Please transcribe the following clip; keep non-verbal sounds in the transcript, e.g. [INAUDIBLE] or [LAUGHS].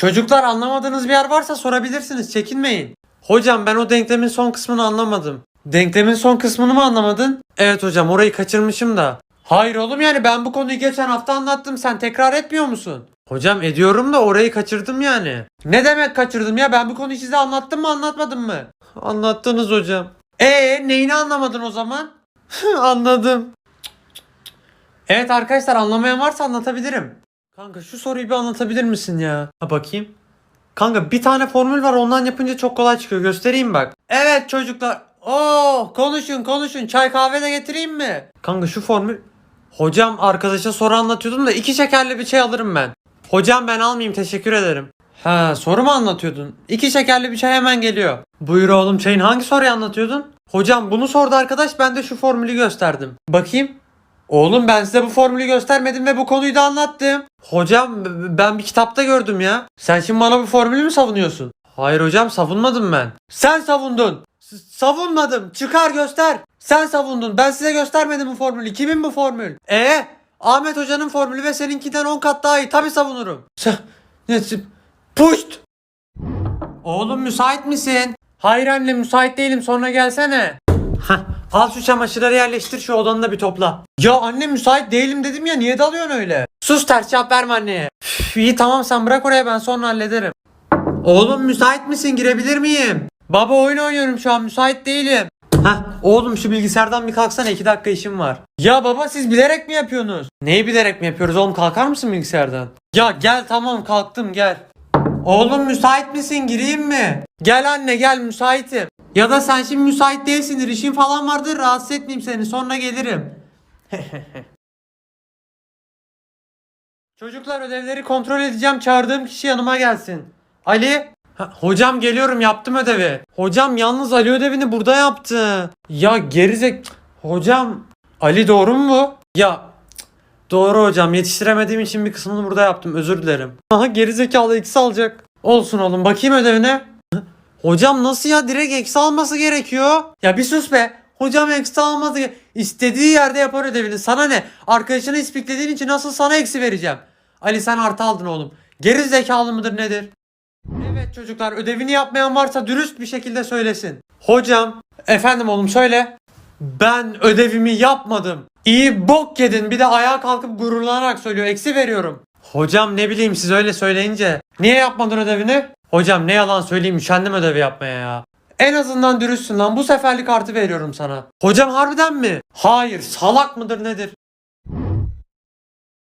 Çocuklar anlamadığınız bir yer varsa sorabilirsiniz. Çekinmeyin. Hocam ben o denklemin son kısmını anlamadım. Denklemin son kısmını mı anlamadın? Evet hocam orayı kaçırmışım da. Hayır oğlum yani ben bu konuyu geçen hafta anlattım. Sen tekrar etmiyor musun? Hocam ediyorum da orayı kaçırdım yani. Ne demek kaçırdım ya? Ben bu konuyu size anlattım mı anlatmadım mı? Anlattınız hocam. Ee neyini anlamadın o zaman? [LAUGHS] Anladım. Evet arkadaşlar anlamayan varsa anlatabilirim. Kanka şu soruyu bir anlatabilir misin ya? Ha bakayım. Kanka bir tane formül var ondan yapınca çok kolay çıkıyor. Göstereyim bak. Evet çocuklar. Oo konuşun konuşun. Çay kahve de getireyim mi? Kanka şu formül. Hocam arkadaşa soru anlatıyordum da iki şekerli bir çay alırım ben. Hocam ben almayayım teşekkür ederim. Ha soru mu anlatıyordun? İki şekerli bir çay hemen geliyor. Buyur oğlum çayın hangi soruyu anlatıyordun? Hocam bunu sordu arkadaş ben de şu formülü gösterdim. Bakayım. Oğlum ben size bu formülü göstermedim ve bu konuyu da anlattım. Hocam ben bir kitapta gördüm ya. Sen şimdi bana bu formülü mü savunuyorsun? Hayır hocam savunmadım ben. Sen savundun. S- savunmadım. Çıkar göster. Sen savundun. Ben size göstermedim bu formülü. Kimin bu formül? E Ahmet hocanın formülü ve seninkinden 10 kat daha iyi. Tabi savunurum. Sa- ne- Puşt. Oğlum müsait misin? Hayır anne müsait değilim sonra gelsene. Hah, al şu çamaşırları yerleştir şu odanı da bir topla. Ya anne müsait değilim dedim ya niye dalıyorsun öyle? Sus ters cevap verme anneye. Üf, iyi tamam sen bırak oraya ben sonra hallederim. Oğlum müsait misin girebilir miyim? Baba oyun oynuyorum şu an müsait değilim. Hah oğlum şu bilgisayardan bir kalksana 2 dakika işim var. Ya baba siz bilerek mi yapıyorsunuz? Neyi bilerek mi yapıyoruz oğlum kalkar mısın bilgisayardan? Ya gel tamam kalktım gel. Oğlum müsait misin gireyim mi? Gel anne gel müsaitim. Ya da sen şimdi müsait değilsindir işin falan vardır rahatsız etmeyeyim seni sonra gelirim. [LAUGHS] Çocuklar ödevleri kontrol edeceğim çağırdığım kişi yanıma gelsin. Ali. Ha, hocam geliyorum yaptım ödevi. Hocam yalnız Ali ödevini burada yaptı. Ya gerizek. Hocam. Ali doğru mu bu? Ya Doğru hocam yetiştiremediğim için bir kısmını burada yaptım özür dilerim. Aha gerizekalı eksi alacak. Olsun oğlum bakayım ödevine. Hocam nasıl ya direkt eksi alması gerekiyor. Ya bir sus be. Hocam eksi alması istediği yerde yapar ödevini. Sana ne? Arkadaşını ispiklediğin için nasıl sana eksi vereceğim. Ali sen artı aldın oğlum. Geri zekalı mıdır nedir? Evet çocuklar ödevini yapmayan varsa dürüst bir şekilde söylesin. Hocam. Efendim oğlum söyle. Ben ödevimi yapmadım. İyi bok yedin bir de ayağa kalkıp gururlanarak söylüyor eksi veriyorum. Hocam ne bileyim siz öyle söyleyince. Niye yapmadın ödevini? Hocam ne yalan söyleyeyim üşendim ödevi yapmaya ya. En azından dürüstsün lan bu seferlik artı veriyorum sana. Hocam harbiden mi? Hayır salak mıdır nedir?